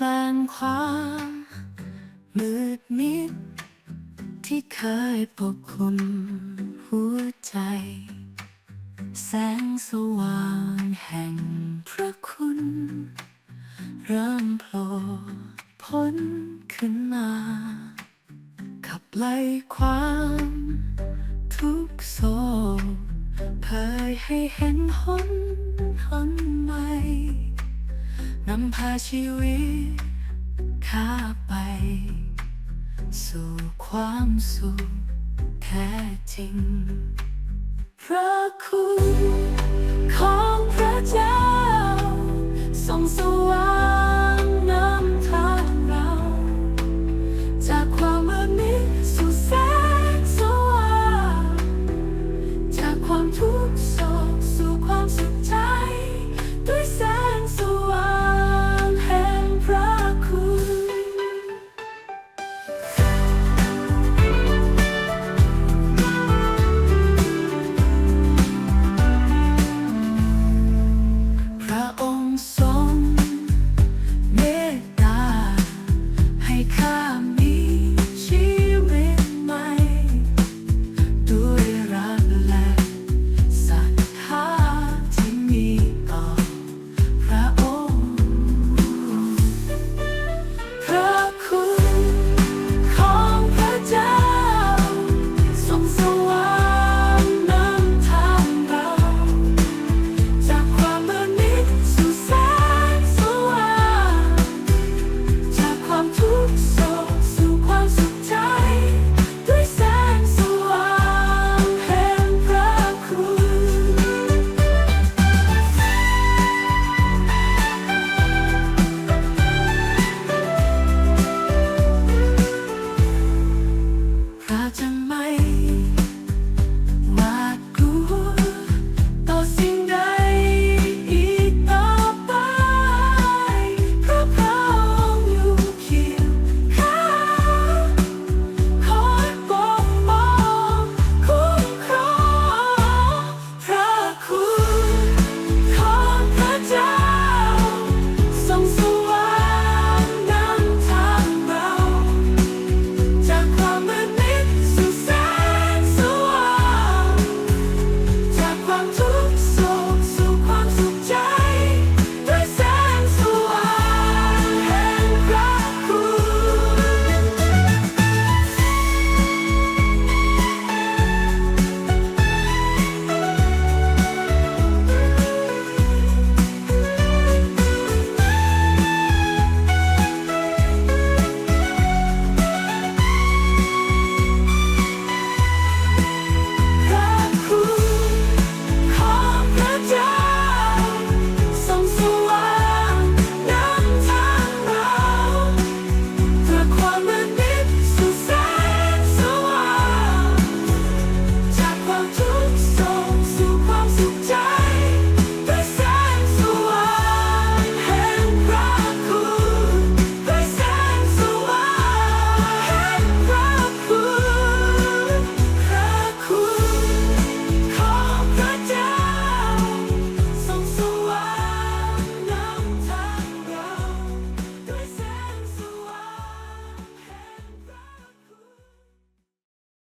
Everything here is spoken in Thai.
กลางความมืดมิด ที่เคยปกคลุมหัวใจ แสงสว่างแห่งพระคุณ เริ่มโผล่พ้นขึ้นมา ขับไล่ความทุกโศกเผยให้เห็นหนหนใหม่ นำพาชีวิตข้าไป สู่ความสุขแท้จริง พระคุณของพระเจ้าทรงส